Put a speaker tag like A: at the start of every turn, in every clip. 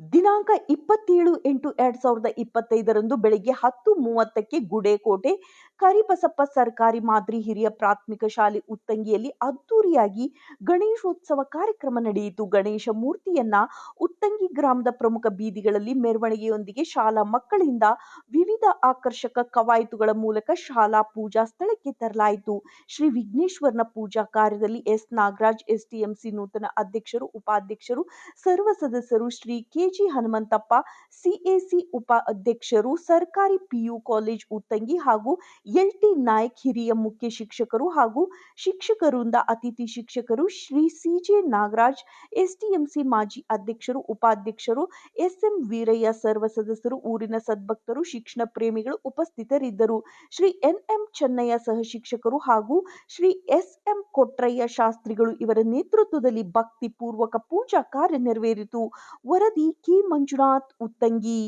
A: ದಿನಾಂಕ ಇಪ್ಪತ್ತೇಳು ಎಂಟು ಎರಡ್ ಸಾವಿರದ ಇಪ್ಪತ್ತೈದರಂದು ಬೆಳಗ್ಗೆ ಹತ್ತು ಮೂವತ್ತಕ್ಕೆ ಗುಡೇಕೋಟೆ ಕರಿಬಸಪ್ಪ ಸರ್ಕಾರಿ ಮಾದರಿ ಹಿರಿಯ ಪ್ರಾಥಮಿಕ ಶಾಲೆ ಉತ್ತಂಗಿಯಲ್ಲಿ ಅದ್ದೂರಿಯಾಗಿ ಗಣೇಶೋತ್ಸವ ಕಾರ್ಯಕ್ರಮ ನಡೆಯಿತು. ಗಣೇಶ ಮೂರ್ತಿಯನ್ನ ಉತ್ತಂಗಿ ಗ್ರಾಮದ ಪ್ರಮುಖ ಬೀದಿಗಳಲ್ಲಿ ಮೆರವಣಿಗೆಯೊಂದಿಗೆ ಶಾಲಾ ಮಕ್ಕಳಿಂದ ವಿವಿಧ ಆಕರ್ಷಕ ಕವಾಯತುಗಳ ಮೂಲಕ ಶಾಲಾ ಪೂಜಾ ಸ್ಥಳಕ್ಕೆ ತರಲಾಯಿತು. ಶ್ರೀ ವಿಘ್ನೇಶ್ವರನ ಪೂಜಾ ಕಾರ್ಯದಲ್ಲಿ ಎಸ್. ನಾಗರಾಜ್ ಎಸ್ಟಿಎಂಸಿ ನೂತನ ಅಧ್ಯಕ್ಷರು, ಉಪಾಧ್ಯಕ್ಷರು, ಸರ್ವ ಸದಸ್ಯರು ಶ್ರೀ ಕೆಜಿ ಹನುಮಂತಪ್ಪ ಸಿಎಸಿ ಉಪ ಅಧ್ಯಕ್ಷರು ಸರ್ಕಾರಿ ಪಿಯು ಕಾಲೇಜ್ ಉತ್ತಂಗಿ ಹಾಗೂ ಎಲ್ಟಿ ನಾಯಕ್ ಹಿರಿಯ ಮುಖ್ಯ ಶಿಕ್ಷಕರು ಹಾಗೂ ಶಿಕ್ಷಕರಿಂದ ಅತಿಥಿ ಶಿಕ್ಷಕರು ಶ್ರೀ ಸಿಜೆ ನಾಗರಾಜ್ ಎಸ್ಟಿಎಂಸಿ ಮಾಜಿ ಅಧ್ಯಕ್ಷರು, ಉಪಾಧ್ಯಕ್ಷರು ಎಸ್ಎಂ ವೀರಯ್ಯ ಸರ್ವ ಸದಸ್ಯರು, ಊರಿನ ಸದ್ಭಕ್ತರು, ಶಿಕ್ಷಣ ಪ್ರೇಮಿಗಳು ಉಪಸ್ಥಿತರಿದ್ದರು. ಶ್ರೀ ಎನ್ಎಂ ಚೆನ್ನಯ್ಯ ಸಹ ಶಿಕ್ಷಕರು ಹಾಗೂ ಶ್ರೀ ಎಸ್ಎಂ ಕೊಟ್ರಯ್ಯ ಶಾಸ್ತ್ರಿಗಳು ಇವರ ನೇತೃತ್ವದಲ್ಲಿ ಭಕ್ತಿ ಪೂರ್ವಕ ಪೂಜಾ ಕಾರ್ಯ ನೆರವೇರಿತು. ವರದಿ ಕೆ. ಮಂಜುನಾಥ್, ಉತ್ತಂಗಿ.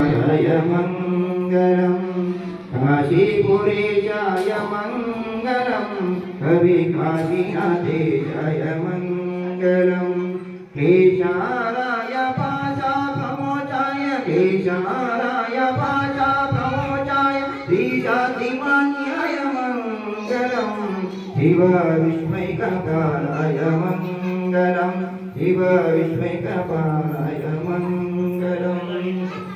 B: जय मङ्गलम् काशीपुरे जय मङ्गलम् कविकाशीनाथे जय मङ्गलम् क्लेशाराय पाशापमोचाय क्लेशाराय पाशापमोचाय श्रीजातिमान्याय मङ्गलम् शिव विस्मैककालाय मङ्गलम् शिव विस्मैकपालाय मङ्गलम्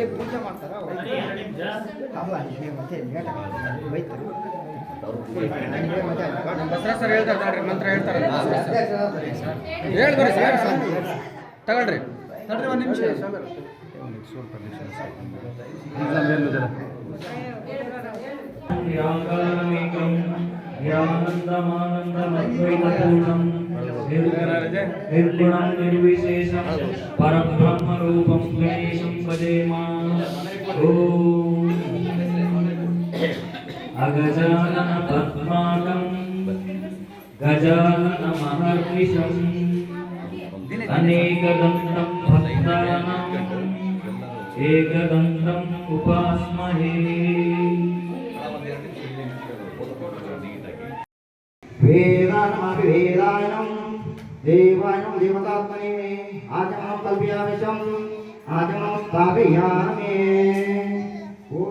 B: ఆదే
C: ಅಲ್ಲೇ ಪೂಜೆ ಮಾಡ್ತಾರ ಅಲ್ಲ ಅಲ್ಲಿ ಮತ್ತೆ ಲೇಟ್ ಆಗುತ್ತೆ ಬೈತಾರೆ ನನಗೆ ಮತ್ತೆ ಅಲ್ಲಿ ಗೌಡ-
D: ಬಸವರಾಜ್ ಸರ್ ಹೇಳ್ತಾರೆ ತಗೊಳ್ರಿ ಮಂತ್ರ ಹೇಳ್ತಾರಲ್ಲ ಹೇಳ್ತಾರೆ ಸರ್ ತಗೊಳ್ರಿ ತಡ್ರಿ ಒಂದು ನಿಮಿಷ ्याङ्गारमेकं
E: ह्यानन्दमानन्दमद्वैतपूर्णं निर्गुणं निर्विशेषं परब्रह्मरूपं गणेशं भजेमा अगजाननपद्माकं गजाननमहर्निशम् अनेकदन्तं भक्तानाम्। एकदन्तम् उपास्महे
B: वेदानमपि वेदायनं देवायनं देवतात्मने आचमनं कल्पयामि शम् आचमनं स्थापयामि ॐ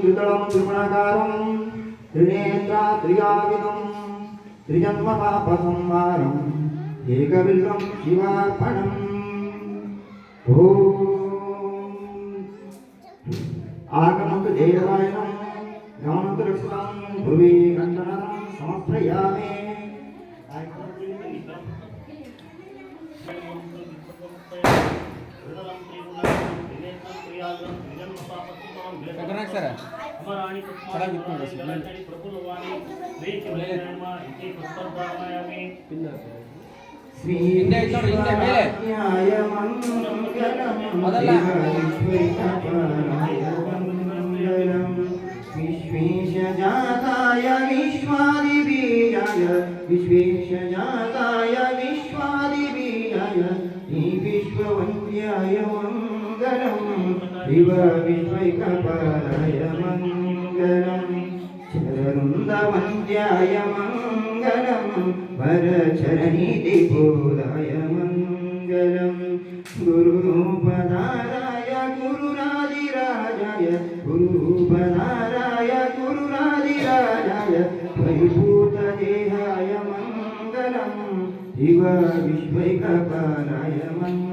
B: त्रिदलं त्रिगुणाकारं त्रिनेत्रा त्रियाविदं त्रिजन्मपापसंहारम् एकबिल्वं शिवार्पणम् ॐ आगमन्तु देवायनं गमनन्तु रक्षितं भुवि गन्धनं समर्पयामि
D: ಪಂಕನಾಗ ಸರ ಚೆನ್ನಾಗಿ ಹಿಂದೆ ಐತೆ ನೋಡಿ ಹಿಂದೆ ಮೇಲೆ ಅದಲ್ಲ
B: ವಿಶ್ವೇಶಜಾತಾಯ ವಿಶ್ವಾದಿ ಬೀಜಾಯ ವಿಶ್ವೇಶಜಾತಾಯ ವಿಶ್ವ விபவிமங்கலம் சரந்தாய மங்கலம் வரச்சரணீதி பூதாய மங்கலம் குருபதாராய குருநாதிராஜாய குருபதாராய குருநாதிராஜாய பரிபூததேகாய மங்கலம் இவ விஸ்வைகபாலாய மங்கலம்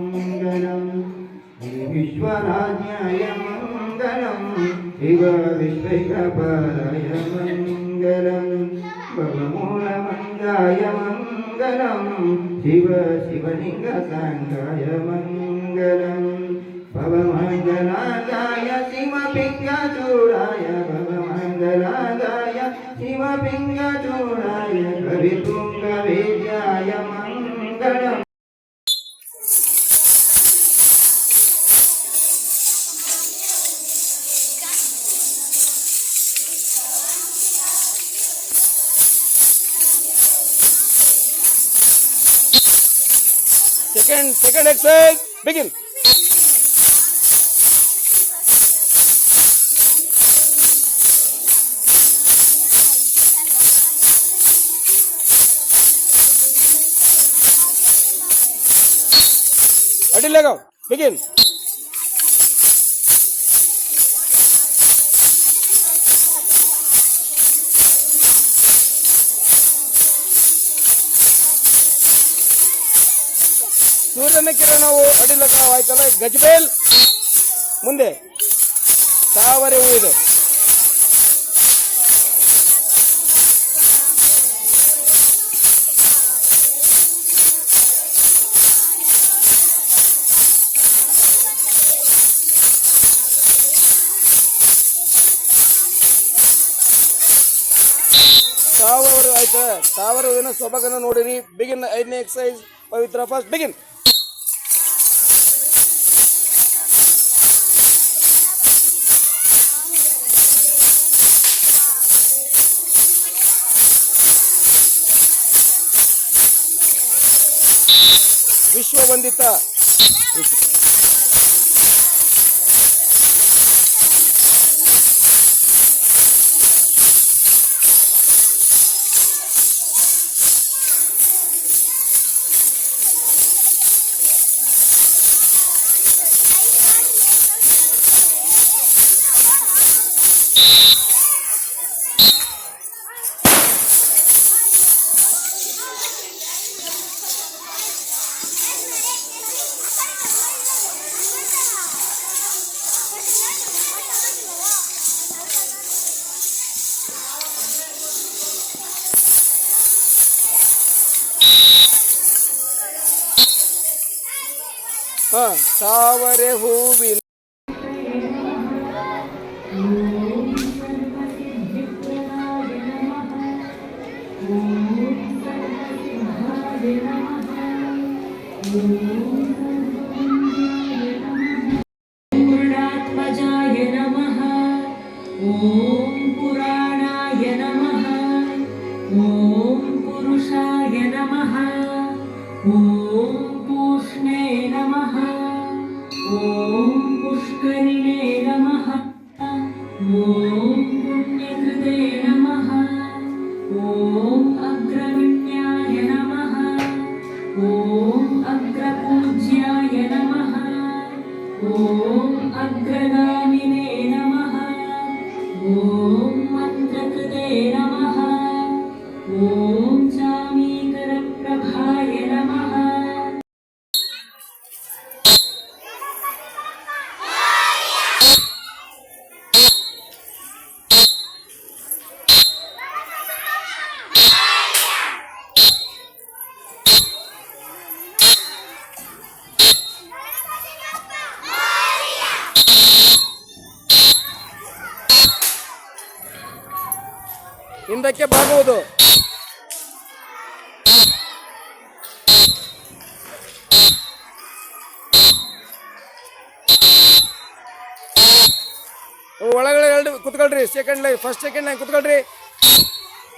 B: विश्वराज्याय मङ्गलम् शिव विश्वैकपालाय मङ्गलम् भवमूलमङ्गाय मङ्गलम् शिव शिवलिङ्गसाङ्गाय मङ्गलम् भवमङ्गलागाय शिवपिङ्गचूडाय भवमङ्गलागाय शिवपिङ्गचूडाय कवितुङ्गवेद्याय मङ्गलम्।
D: second second exercise begin Ready, Lego. Begin. ಸೂರ್ಯನ ಕಿರಣವು ಅಡಿಲತಾವ ಆಯ್ತಲ್ಲ? ಗಜಬೇಲ್ ಮುಂದೆ ತಾವರೆ ಉಳಿದೆ ತಾವರೆ ಆಯ್ತಾ? ತಾವರೆ ಸೊಬಗನ್ನು ನೋಡಿರಿ. ಬಿಗಿನ್ ಐದನೇ ಎಕ್ಸೈಸ್ ಪವಿತ್ರ ಫಸ್ಟ್ ಬಿಗಿನ್ ವಿಶ್ವವಂದಿತ ತಾವರೆ ಹೂವಿನ
F: पूर्णात्मजाय नमः ॐ पुराणाय नमः ॐ पुरुषाय नमः ॐ ॐ अग्रगामिने नमः ॐ मन्त्रकृते नमः ॐ
D: ಹಿಂದಕ್ಕೆ ಬಾಗುವುದು. ಒಳಗಡೆ ಎರಡು ಕುತ್ಕೊಳ್ರಿ. Second line first second line ಕುತ್ಕೊಳ್ರಿ.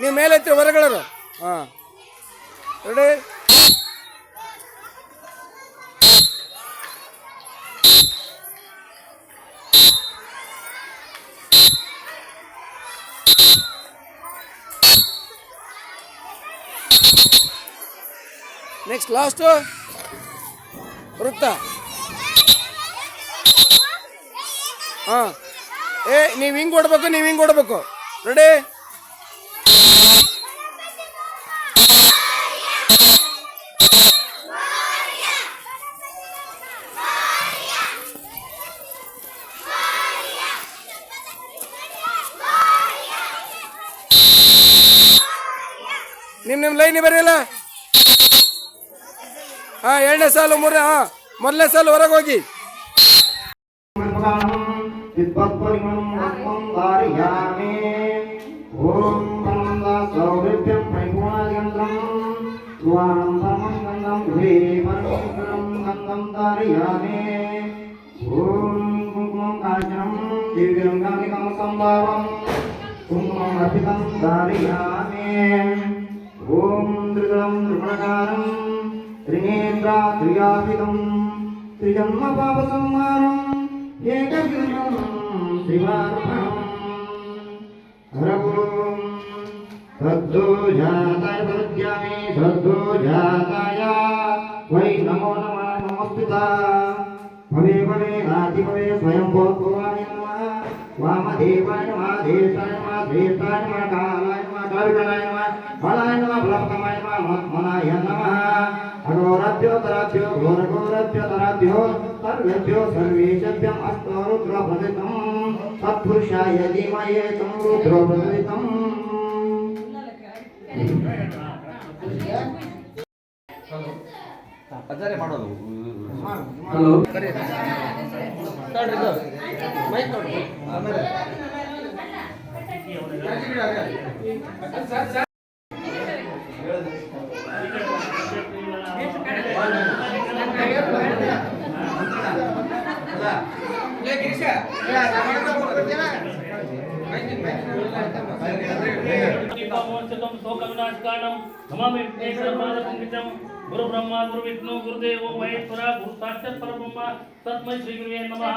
D: ನೀವು ಮೇಲೆ ಹೊರಗಡೆ ಹಾಂ. ರೆಡಿ ನೆಕ್ಸ್ಟ್ ಲಾಸ್ಟು ವೃತ್ತ ಹಾಂ ಏ ನೀವು ಹಿಂಗೆ ಕೊಡ್ಬೇಕು ನೀವು ಹಿಂಗೆ ಕೊಡ್ಬೇಕು ರೆಡಿ ಎರಡನೇ ಸಾಲು ಮೂರನೇ ಮೊದಲನೇ ಸಾಲು
B: ಹೊರಗೋಗಿ ధారయామి ఓం త్రిగళం త్రిగుణకారం త్రినేత్రాత్రియాపితం త్రిజన్మ పాప సంహారం ఏకగ్రహం శివార్పణం హరగురు సద్దో జాతయ ప్రజ్ఞాని సద్దో జాతయ వై నమో నమ నమస్పిత భవే భవే నాతి భవే స్వయం భోగవామి నమ వామదేవాయ మా దేశాయ మా దేశాయ మా కాలాయ అస్మాభికరాయ నమ మనాయ నమ బలపకమాయ నమ మనాయ నమ అఘోరభ్యోతరాభ్యో ఘోరఘోరభ్యోతరాభ్యో సర్వేభ్యో సర్వేషభ్యం అస్తో రుద్రభదితం సత్పురుషాయ ధీమయే తం రుద్రభదితం ಪಜಾರೆ ಮಾಡೋದು.
E: ಹಲೋ. ಮೈಕ್ होने कर्णाटकाणं नमामि वेङ्कटपादपङ्कजं गुरुब्रह्मा गुरुविष्णु गुरुदेवो परब्रह्म तस्मै श्रीगुरुवे नमः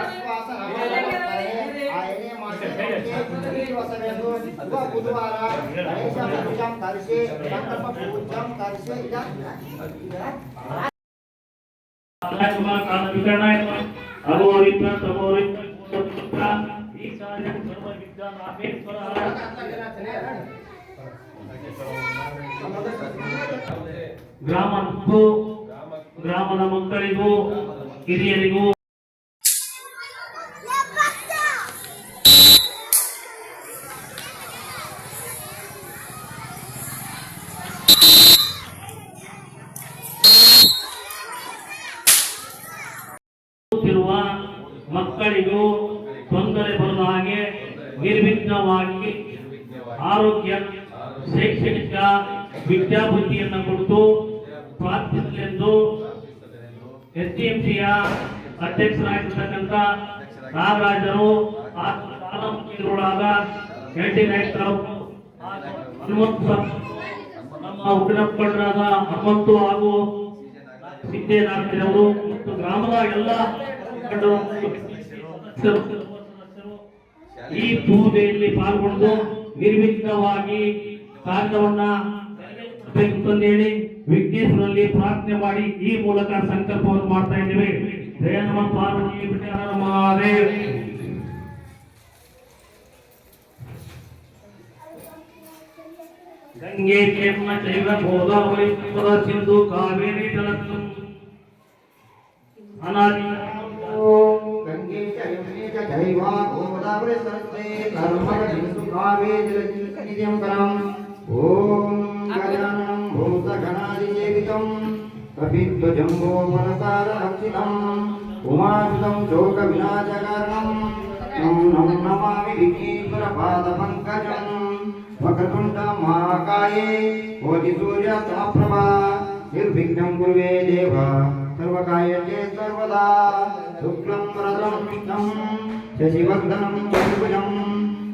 B: ಬುಧವಾರ
E: ಗ್ರಾಮಕ್ಕೂ ಗ್ರಾಮದ ಮಕ್ಕಳಿಗೂ ಹಿರಿಯರಿಗೂ ವಿದ್ಯಾಬುದ್ಧಿಯನ್ನು ಕೊಟ್ಟು ಪ್ರಾರ್ಥಿಸಲೆಂದು ಎಸ್ ಡಿ ಎಂ ಸಿಯ ಅಧ್ಯಕ್ಷರಾಗಿರ್ತಕ್ಕಂಥ ನಾಗರಾಜರು ತಾಲೂಕಿನೊಳಗಾದ ನಾಯಕರು ನಮ್ಮ ಉಗ್ರಪ್ಪರಾದ ಹನುಮಂತು ಹಾಗೂ ಸಿದ್ದೇನಾಥರವರು ಮತ್ತು ಗ್ರಾಮದ ಎಲ್ಲ ಈ ಪೂಜೆಯಲ್ಲಿ ಪಾಲ್ಗೊಂಡು ನಿರ್ವಿಘ್ನವಾಗಿ ಕಾರ್ಯವನ್ನ ಹೇಳಿ ವಿಘ್ನೇಶ್ವರಲ್ಲಿ ಪ್ರಾರ್ಥನೆ ಮಾಡಿ ಈ ಮೂಲಕ ಸಂಕಲ್ಪವನ್ನು ಮಾಡ್ತಾ ಇದ್ದೇವೆ ಜಯ ನಮ ಪಾರ್ವತಿ ವಿಠಲ ಮಹಾದೇವ್ ಗಂಗೆ ಕೆಮ್ಮ ಚೈವ ಗೋದಾವರಿ ಪುರ ಸಿಂಧು ಕಾವೇರಿ ಜಲಸ್ಸಂ ಅನಾದಿ
B: ಗಂಗೆ ಚ ಯಮುನೆ ಚ ಚೈವ ಗೋದಾವರಿ ಸರಸ್ವತಿ ನರ್ಮದೆ ಸಿಂಧು ಕಾವೇರಿ ಜಲನಿಧಿಂ ఓం గజానం భూతగణాదిజేవితం కపిధ్వజంబోమనసారక్షితం ఉమాసుతం శోక వినాశకరణం నం నమామి విఘ్నేశ్వర పాదపంకజం వక్రతుండ మహాకాయే కోటి సూర్య సమప్రభా నిర్విఘ్నం గురువే దేవ సర్వకాయే సర్వదా శుక్లం